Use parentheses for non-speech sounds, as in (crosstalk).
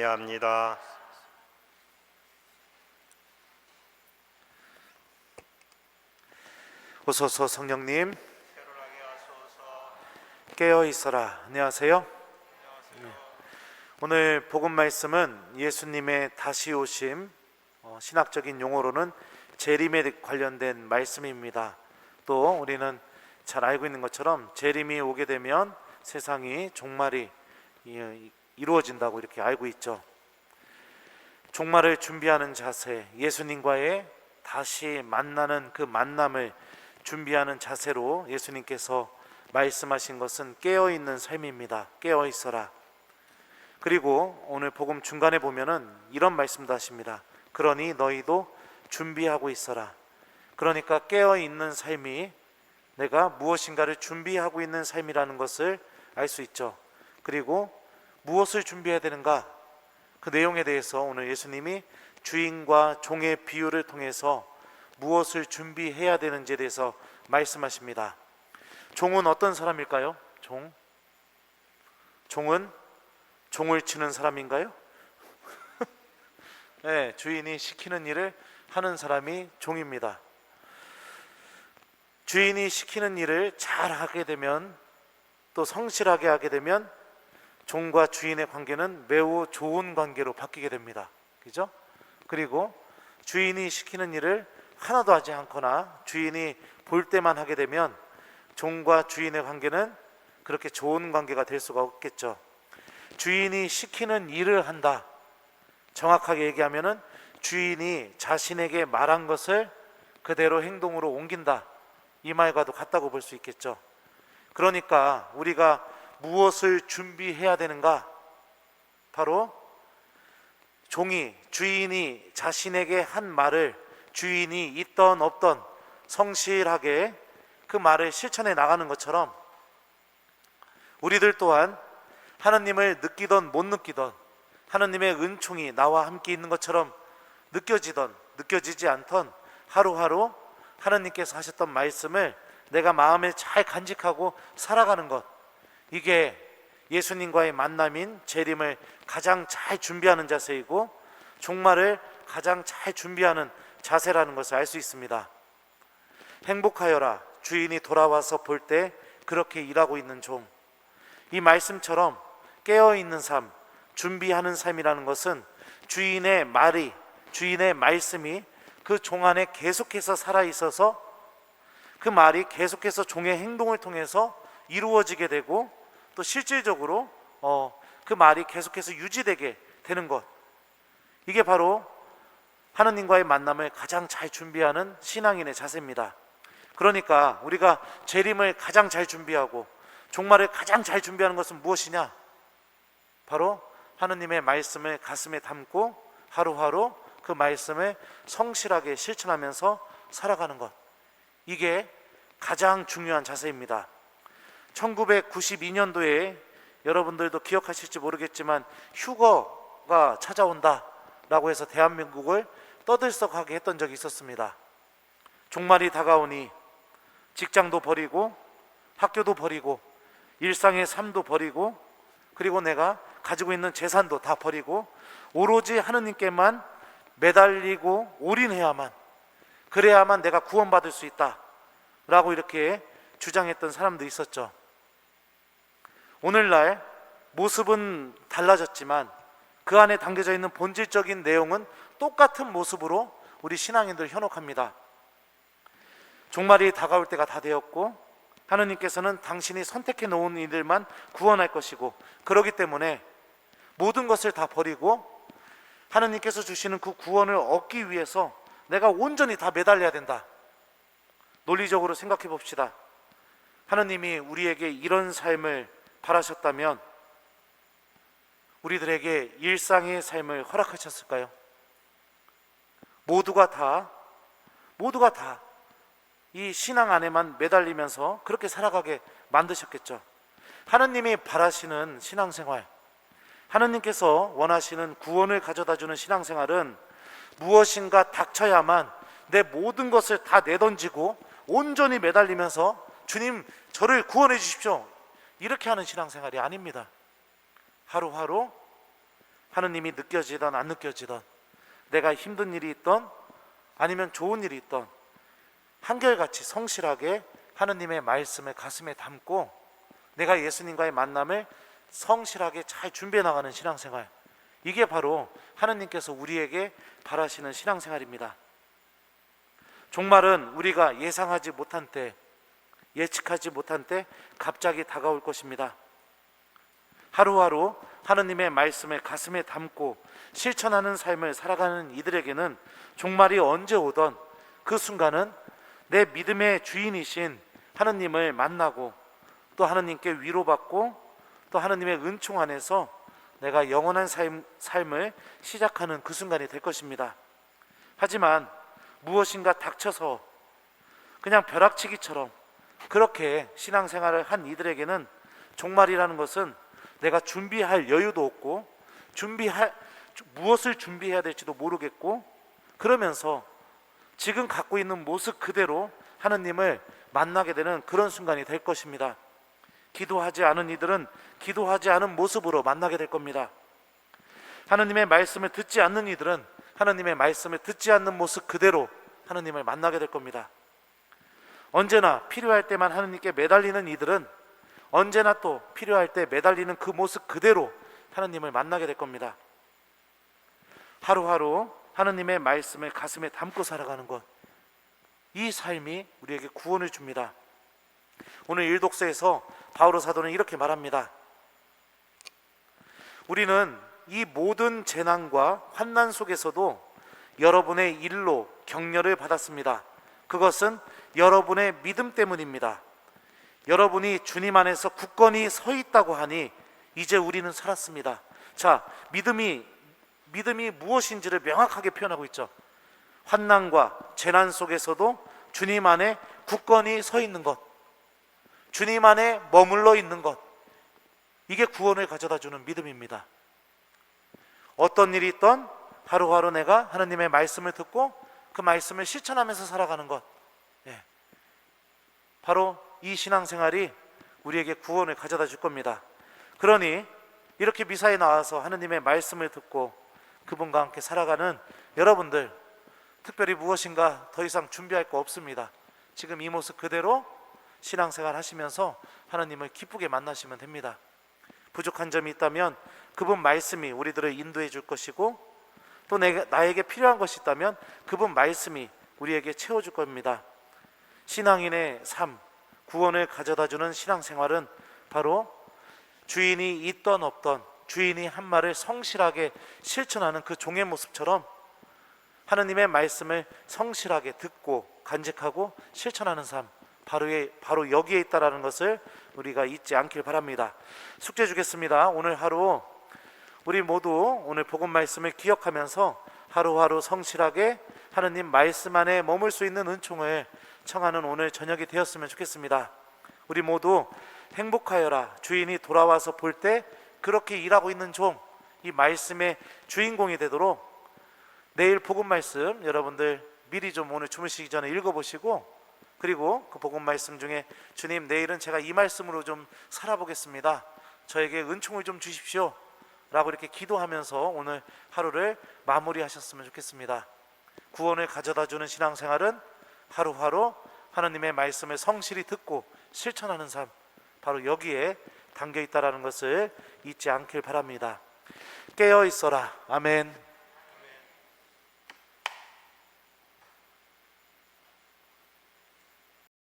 참여합니다. 오소서 성령님 깨어 있어라. 안녕하세요. 네. 오늘 복음 말씀은 예수님의 다시 오심 어, 신학적인 용어로는 재림에 관련된 말씀입니다. 또 우리는 잘 알고 있는 것처럼 재림이 오게 되면 세상이 종말이 이- 이루어진다고 이렇게 알고 있죠. 종말을 준비하는 자세, 예수님과의 다시 만나는 그 만남을 준비하는 자세로 예수님께서 말씀하신 것은 깨어 있는 삶입니다. 깨어 있어라. 그리고 오늘 복음 중간에 보면은 이런 말씀도 하십니다. 그러니 너희도 준비하고 있어라. 그러니까 깨어 있는 삶이 내가 무엇인가를 준비하고 있는 삶이라는 것을 알 수 있죠. 그리고 무엇을 준비해야 되는가? 그 내용에 대해서 오늘 예수님이 주인과 종의 비유를 통해서 무엇을 준비해야 되는지에 대해서 말씀하십니다. 종은 어떤 사람일까요? 종. 종은 종을 치는 사람인가요? (laughs) 네, 주인이 시키는 일을 하는 사람이 종입니다. 주인이 시키는 일을 잘 하게 되면 또 성실하게 하게 되면 종과 주인의 관계는 매우 좋은 관계로 바뀌게 됩니다. 그죠? 그리고 주인이 시키는 일을 하나도 하지 않거나 주인이 볼 때만 하게 되면 종과 주인의 관계는 그렇게 좋은 관계가 될 수가 없겠죠. 주인이 시키는 일을 한다. 정확하게 얘기하면은 주인이 자신에게 말한 것을 그대로 행동으로 옮긴다. 이 말과도 같다고 볼 수 있겠죠. 그러니까 우리가 무엇을 준비해야 되는가? 바로 종이 주인이 자신에게 한 말을 주인이 있던 없던 성실하게 그 말을 실천해 나가는 것처럼 우리들 또한 하나님을 느끼던 못 느끼던 하나님의 은총이 나와 함께 있는 것처럼 느껴지던 느껴지지 않던 하루하루 하나님께서 하셨던 말씀을 내가 마음에 잘 간직하고 살아가는 것 이게 예수님과의 만남인 재림을 가장 잘 준비하는 자세이고 종말을 가장 잘 준비하는 자세라는 것을 알 수 있습니다. 행복하여라 주인이 돌아와서 볼 때 그렇게 일하고 있는 종. 이 말씀처럼 깨어 있는 삶, 준비하는 삶이라는 것은 주인의 말이 주인의 말씀이 그 종 안에 계속해서 살아 있어서 그 말이 계속해서 종의 행동을 통해서 이루어지게 되고 또 실질적으로 어, 그 말이 계속해서 유지되게 되는 것. 이게 바로 하나님과의 만남을 가장 잘 준비하는 신앙인의 자세입니다. 그러니까 우리가 재림을 가장 잘 준비하고 종말을 가장 잘 준비하는 것은 무엇이냐? 바로 하나님의 말씀을 가슴에 담고 하루하루 그 말씀을 성실하게 실천하면서 살아가는 것. 이게 가장 중요한 자세입니다. 1992년도에 여러분들도 기억하실지 모르겠지만 휴거가 찾아온다라고 해서 대한민국을 떠들썩하게 했던 적이 있었습니다. 종말이 다가오니 직장도 버리고 학교도 버리고 일상의 삶도 버리고 그리고 내가 가지고 있는 재산도 다 버리고 오로지 하느님께만 매달리고 올인해야만 그래야만 내가 구원받을 수 있다라고 이렇게 주장했던 사람도 있었죠. 오늘날 모습은 달라졌지만 그 안에 담겨져 있는 본질적인 내용은 똑같은 모습으로 우리 신앙인들 현혹합니다. 종말이 다가올 때가 다 되었고 하느님께서는 당신이 선택해 놓은 이들만 구원할 것이고 그러기 때문에 모든 것을 다 버리고 하느님께서 주시는 그 구원을 얻기 위해서 내가 온전히 다 매달려야 된다. 논리적으로 생각해 봅시다. 하느님이 우리에게 이런 삶을 바라셨다면 우리들에게 일상의 삶을 허락하셨을까요? 모두가 다 모두가 다 이 신앙 안에만 매달리면서 그렇게 살아가게 만드셨겠죠. 하느님이 바라시는 신앙생활, 하느님께서 원하시는 구원을 가져다 주는 신앙생활은 무엇인가 닥쳐야만 내 모든 것을 다 내던지고 온전히 매달리면서 주님 저를 구원해 주십시오. 이렇게 하는 신앙생활이 아닙니다. 하루하루 하느님이 느껴지던 안 느껴지던 내가 힘든 일이 있던 아니면 좋은 일이 있던 한결같이 성실하게 하느님의 말씀을 가슴에 담고 내가 예수님과의 만남을 성실하게 잘 준비해 나가는 신앙생활 이게 바로 하느님께서 우리에게 바라시는 신앙생활입니다. 종말은 우리가 예상하지 못한 때 예측하지 못한 때 갑자기 다가올 것입니다. 하루하루 하느님의 말씀을 가슴에 담고 실천하는 삶을 살아가는 이들에게는 종말이 언제 오던 그 순간은 내 믿음의 주인이신 하느님을 만나고 또 하느님께 위로받고 또 하느님의 은총 안에서 내가 영원한 삶, 삶을 시작하는 그 순간이 될 것입니다. 하지만 무엇인가 닥쳐서 그냥 벼락치기처럼 그렇게 신앙생활을 한 이들에게는 종말이라는 것은 내가 준비할 여유도 없고 준비할 무엇을 준비해야 될지도 모르겠고 그러면서 지금 갖고 있는 모습 그대로 하느님을 만나게 되는 그런 순간이 될 것입니다. 기도하지 않은 이들은 기도하지 않은 모습으로 만나게 될 겁니다. 하느님의 말씀을 듣지 않는 이들은 하느님의 말씀을 듣지 않는 모습 그대로 하느님을 만나게 될 겁니다. 언제나 필요할 때만 하느님께 매달리는 이들은 언제나 또 필요할 때 매달리는 그 모습 그대로 하느님을 만나게 될 겁니다. 하루하루 하느님의 말씀을 가슴에 담고 살아가는 것. 이 삶이 우리에게 구원을 줍니다. 오늘 일독서에서 바오로 사도는 이렇게 말합니다. 우리는 이 모든 재난과 환난 속에서도 여러분의 일로 격려를 받았습니다. 그것은 여러분의 믿음 때문입니다. 여러분이 주님 안에서 굳건히 서 있다고 하니 이제 우리는 살았습니다. 자, 믿음이 믿음이 무엇인지를 명확하게 표현하고 있죠. 환난과 재난 속에서도 주님 안에 굳건히 서 있는 것. 주님 안에 머물러 있는 것. 이게 구원을 가져다 주는 믿음입니다. 어떤 일이 있던 하루하루 내가 하나님의 말씀을 듣고 그 말씀을 실천하면서 살아가는 것. 예. 바로 이 신앙생활이 우리에게 구원을 가져다 줄 겁니다. 그러니 이렇게 미사에 나와서 하느님의 말씀을 듣고 그분과 함께 살아가는 여러분들 특별히 무엇인가 더 이상 준비할 거 없습니다. 지금 이 모습 그대로 신앙생활 하시면서 하나님을 기쁘게 만나시면 됩니다. 부족한 점이 있다면 그분 말씀이 우리들을 인도해 줄 것이고 또 내가, 나에게 필요한 것이 있다면 그분 말씀이 우리에게 채워줄 겁니다. 신앙인의 삶, 구원을 가져다 주는 신앙생활은 바로 주인이 있던 없던 주인이 한 말을 성실하게 실천하는 그 종의 모습처럼 하느님의 말씀을 성실하게 듣고 간직하고 실천하는 삶 바로, 바로 여기에 있다라는 것을 우리가 잊지 않길 바랍니다. 숙제 주겠습니다. 오늘 하루 우리 모두 오늘 복음 말씀을 기억하면서 하루하루 성실하게 하느님 말씀 안에 머물 수 있는 은총을 청하는 오늘 저녁이 되었으면 좋겠습니다. 우리 모두 행복하여라 주인이 돌아와서 볼 때 그렇게 일하고 있는 종 이 말씀의 주인공이 되도록 내일 복음 말씀 여러분들 미리 좀 오늘 주무시기 전에 읽어보시고 그리고 그 복음 말씀 중에 주님 내일은 제가 이 말씀으로 좀 살아보겠습니다. 저에게 은총을 좀 주십시오. 라고 이렇게 기도하면서 오늘 하루를 마무리하셨으면 좋겠습니다. 구원을 가져다 주는 신앙생활은 하루하루 하나님의 말씀을 성실히 듣고 실천하는 삶 바로 여기에 담겨 있다라는 것을 잊지 않길 바랍니다. 깨어 있어라. 아멘.